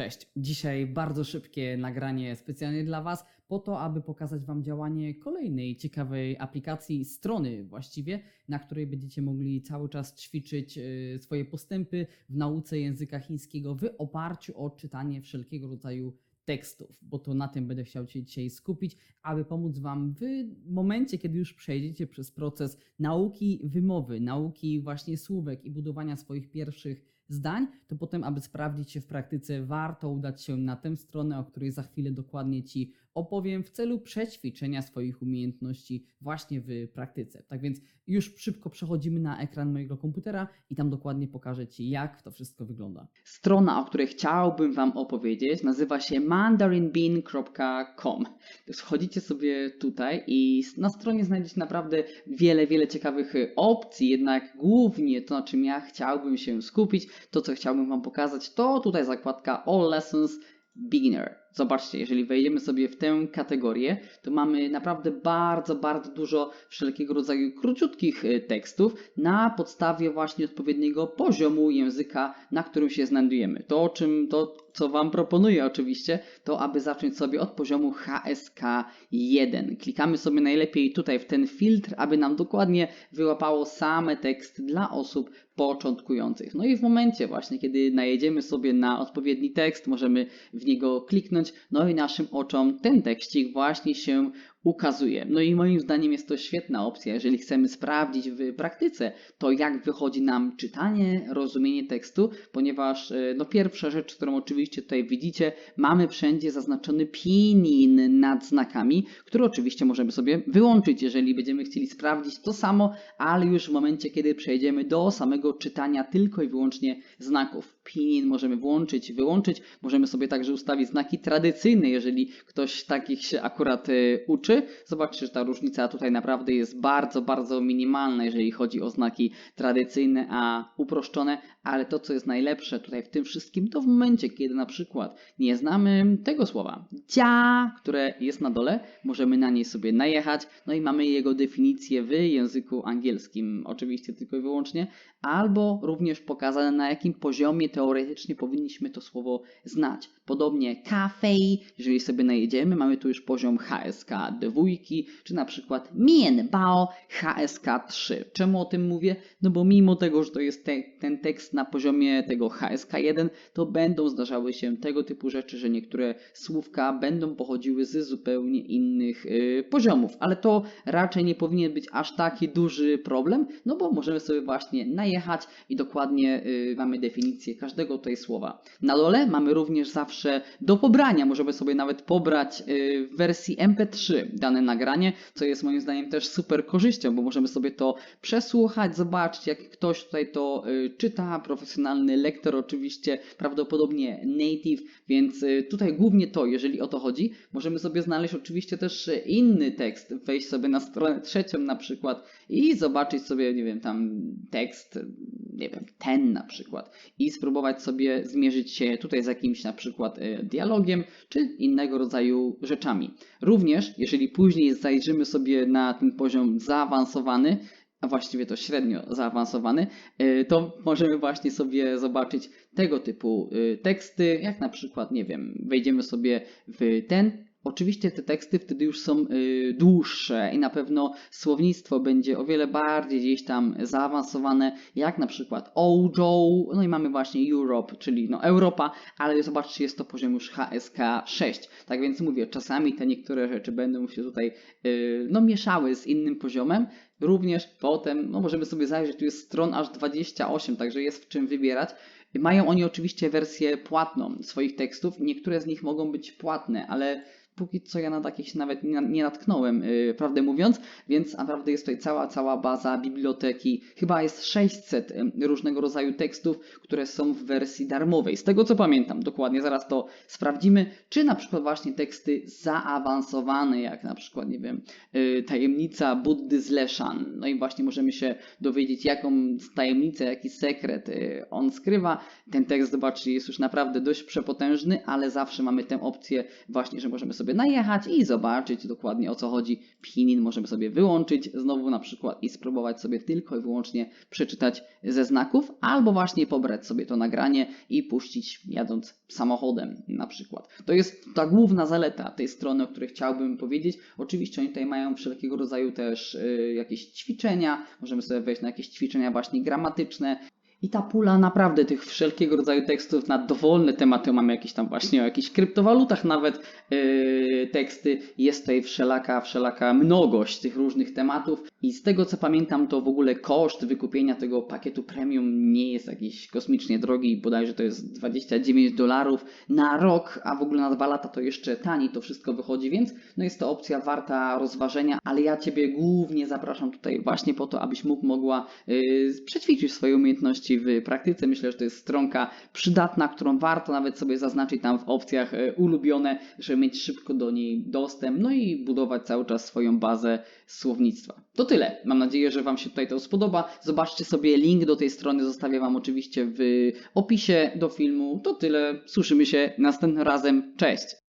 Cześć. Dzisiaj bardzo szybkie nagranie specjalnie dla Was, po to, aby pokazać Wam działanie kolejnej ciekawej aplikacji, strony właściwie, na której będziecie mogli cały czas ćwiczyć e, swoje postępy w nauce języka chińskiego w oparciu o czytanie wszelkiego rodzaju tekstów, bo to na tym będę chciał się dzisiaj skupić, aby pomóc Wam w momencie, kiedy już przejdziecie przez proces nauki wymowy, nauki właśnie słówek i budowania swoich pierwszych zdań, to potem, aby sprawdzić się w praktyce, warto udać się na tę stronę, o której za chwilę dokładnie Ci opowiem, w celu przećwiczenia swoich umiejętności właśnie w praktyce. Tak więc już szybko przechodzimy na ekran mojego komputera i tam dokładnie pokażę Ci, jak to wszystko wygląda. Strona, o której chciałbym Wam opowiedzieć, nazywa się mandarinbean.com. Wchodzicie sobie tutaj i na stronie znajdziecie naprawdę wiele, wiele ciekawych opcji, jednak głównie to, na czym ja chciałbym się skupić, to co chciałbym Wam pokazać, to tutaj zakładka All Lessons Beginner. Zobaczcie, jeżeli wejdziemy sobie w tę kategorię, to mamy naprawdę bardzo, bardzo dużo wszelkiego rodzaju króciutkich y, tekstów na podstawie właśnie odpowiedniego poziomu języka, na którym się znajdujemy. To, o czym, to co Wam proponuję oczywiście, to aby zacząć sobie od poziomu HSK1. Klikamy sobie najlepiej tutaj w ten filtr, aby nam dokładnie wyłapało same teksty dla osób początkujących. No i w momencie właśnie, kiedy najedziemy sobie na odpowiedni tekst, możemy w niego kliknąć, no i naszym oczom ten tekstik właśnie się ukazuje. No i moim zdaniem jest to świetna opcja, jeżeli chcemy sprawdzić w praktyce to, jak wychodzi nam czytanie, rozumienie tekstu, ponieważ e, no pierwsza rzecz, którą oczywiście tutaj widzicie, mamy wszędzie zaznaczony pinin nad znakami, który oczywiście możemy sobie wyłączyć, jeżeli będziemy chcieli sprawdzić to samo, ale już w momencie, kiedy przejdziemy do samego czytania tylko i wyłącznie znaków. Pinin możemy włączyć, wyłączyć, możemy sobie także ustawić znaki tradycyjne, jeżeli ktoś takich się akurat e, uczy, Zobaczcie, że ta różnica tutaj naprawdę jest bardzo, bardzo minimalna, jeżeli chodzi o znaki tradycyjne, a uproszczone, ale to, co jest najlepsze tutaj w tym wszystkim, to w momencie, kiedy na przykład nie znamy tego słowa, dzia, które jest na dole, możemy na nie sobie najechać, no i mamy jego definicję w języku angielskim, oczywiście tylko i wyłącznie, albo również pokazane na jakim poziomie teoretycznie powinniśmy to słowo znać. Podobnie jeżeli sobie najedziemy, mamy tu już poziom HSK dwójki, czy na przykład mienbao HSK 3. Czemu o tym mówię? No bo mimo tego, że to jest te, ten tekst na poziomie tego HSK 1, to będą zdarzały się tego typu rzeczy, że niektóre słówka będą pochodziły z zupełnie innych yy, poziomów, ale to raczej nie powinien być aż taki duży problem, no bo możemy sobie właśnie najechać i dokładnie yy, mamy definicję każdego tutaj słowa. Na dole mamy również zawsze do pobrania, możemy sobie nawet pobrać yy, w wersji MP3 dane nagranie, co jest moim zdaniem też super korzyścią, bo możemy sobie to przesłuchać, zobaczyć jak ktoś tutaj to y, czyta, profesjonalny lektor oczywiście, prawdopodobnie native, więc y, tutaj głównie to, jeżeli o to chodzi. Możemy sobie znaleźć oczywiście też inny tekst, wejść sobie na stronę trzecią na przykład i zobaczyć sobie, nie wiem, tam tekst, nie wiem, ten na przykład i spróbować sobie zmierzyć się tutaj z jakimś na przykład y, dialogiem czy innego rodzaju rzeczami. Również, jeżeli później zajrzymy sobie na ten poziom zaawansowany, a właściwie to średnio zaawansowany, y, to możemy właśnie sobie zobaczyć tego typu y, teksty, jak na przykład, nie wiem, wejdziemy sobie w ten Oczywiście te teksty wtedy już są y, dłuższe i na pewno słownictwo będzie o wiele bardziej gdzieś tam zaawansowane, jak na przykład Ojo, no i mamy właśnie Europe, czyli no Europa, ale zobaczcie, jest to poziom już HSK 6. Tak więc mówię, czasami te niektóre rzeczy będą się tutaj y, no mieszały z innym poziomem, Również potem, no możemy sobie zajrzeć, tu jest stron aż 28, także jest w czym wybierać. Mają oni oczywiście wersję płatną swoich tekstów. Niektóre z nich mogą być płatne, ale póki co ja na takich się nawet nie, natknąłem, yy, prawdę mówiąc, więc naprawdę jest tutaj cała, cała baza biblioteki. Chyba jest 600 yy, różnego rodzaju tekstów, które są w wersji darmowej. Z tego co pamiętam, dokładnie zaraz to sprawdzimy, czy na przykład właśnie teksty zaawansowane, jak na przykład, nie wiem, yy, tajemnica Buddy z Leszan. No i właśnie możemy się dowiedzieć, jaką tajemnicę, jaki sekret y, on skrywa. Ten tekst, zobaczcie, jest już naprawdę dość przepotężny, ale zawsze mamy tę opcję właśnie, że możemy sobie sobie najechać i zobaczyć dokładnie o co chodzi. Pinin możemy sobie wyłączyć znowu na przykład i spróbować sobie tylko i wyłącznie przeczytać ze znaków, albo właśnie pobrać sobie to nagranie i puścić jadąc samochodem na przykład. To jest ta główna zaleta tej strony, o której chciałbym powiedzieć. Oczywiście oni tutaj mają wszelkiego rodzaju też y, jakieś ćwiczenia, możemy sobie wejść na jakieś ćwiczenia właśnie gramatyczne, i ta pula naprawdę tych wszelkiego rodzaju tekstów na dowolne tematy, mamy jakieś tam właśnie o jakichś kryptowalutach nawet yy, teksty, jest tutaj wszelaka, wszelaka mnogość tych różnych tematów. I z tego co pamiętam to w ogóle koszt wykupienia tego pakietu premium nie jest jakiś kosmicznie drogi, bodajże to jest 29 dolarów na rok, a w ogóle na dwa lata to jeszcze taniej to wszystko wychodzi, więc no jest to opcja warta rozważenia, ale ja Ciebie głównie zapraszam tutaj właśnie po to, abyś mógł mogła yy, przećwiczyć swoje umiejętności w praktyce. Myślę, że to jest stronka przydatna, którą warto nawet sobie zaznaczyć tam w opcjach e, ulubione, żeby mieć szybko do niej dostęp, no i budować cały czas swoją bazę słownictwa. To tyle. Mam nadzieję, że Wam się tutaj to spodoba. Zobaczcie sobie link do tej strony, zostawię Wam oczywiście w opisie do filmu. To tyle. Słyszymy się następnym razem. Cześć!